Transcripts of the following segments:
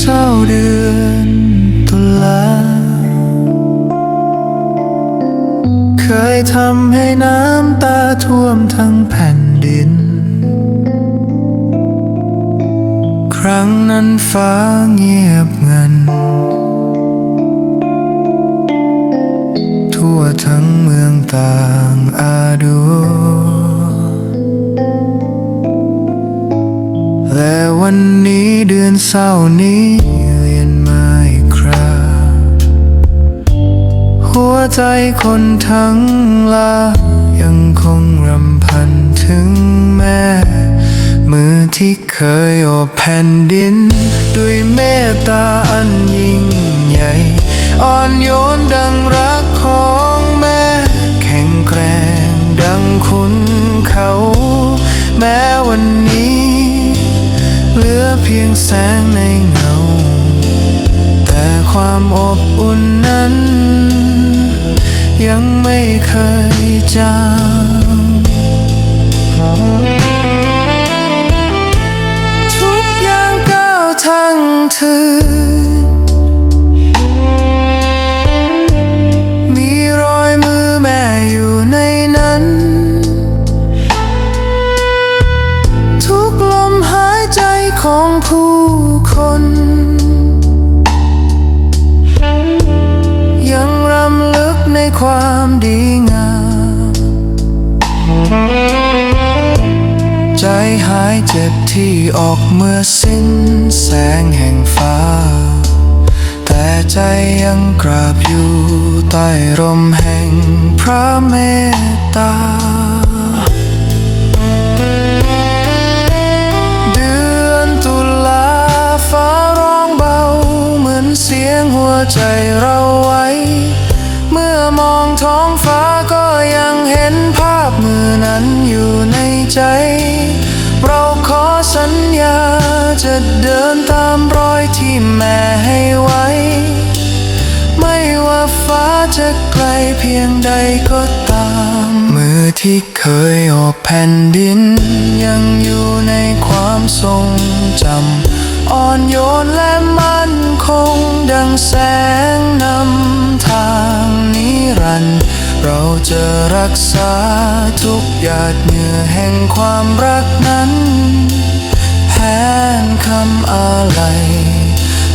เศร้าเดือนตุลา เคยทำให้น้ำตาท่วมทั้งแผ่นดิน ครั้งนั้นฟ้าเงียบงัน ทั่วทั้งเมืองต่างอาดูและวันนี้ เดือนเศร้านี้เวียนมาอีกคราหัวใจคนทั้งลายังคงรำพันถึงแม่มือที่เคยโอบแผ่นดิน ด้วยเมตตาอันยิ่งใหญ่ อ่อนโยนดังรักของแม่ แข็งแกร่งดังคุณเขา แม้วันนี้ เหลือเพียงแสงในเงา แต่ความอบอุ่นนั้น ยังไม่เคยจางทุกอย่างก้าวทั้งถือ ของผู้คน ยังรำลึกในความดีงาม ใจหายเจ็บที่ออกเมื่อสิ้นแสงแห่งฟ้า แต่ใจยังกราบอยู่ใต้ร่มแห่งพระเมตตา เสียงหัวใจเราไว้ เมื่อมองท้องฟ้าก็ยังเห็นภาพมือนั้นอยู่ในใจ เราขอสัญญาจะเดินตามรอยที่แม่ให้ไว้ ไม่ว่าฟ้าจะไกลเพียงใดก็ตาม ที่เคยโอบแผ่นดิน ยังอยู่ในความทรงจำอ่อนโยนและมั่นคง ดังแสงนำทางนิรันดร์เราจะรักษาทุกหยาดเหงื่อแห่งความรักนั้นแทนคำอาลัย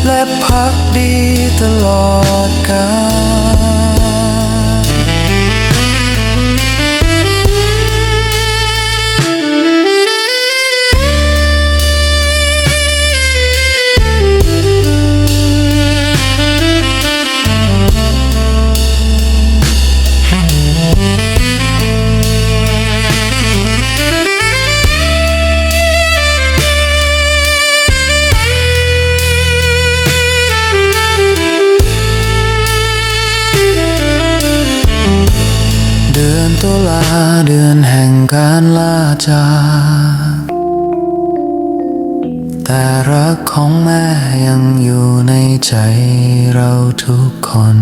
และพักดีตลอดกาล เดือนตุลาเดือนแห่งการลาจากแต่รักของแม่ยังอยู่ในใจเราทุกคน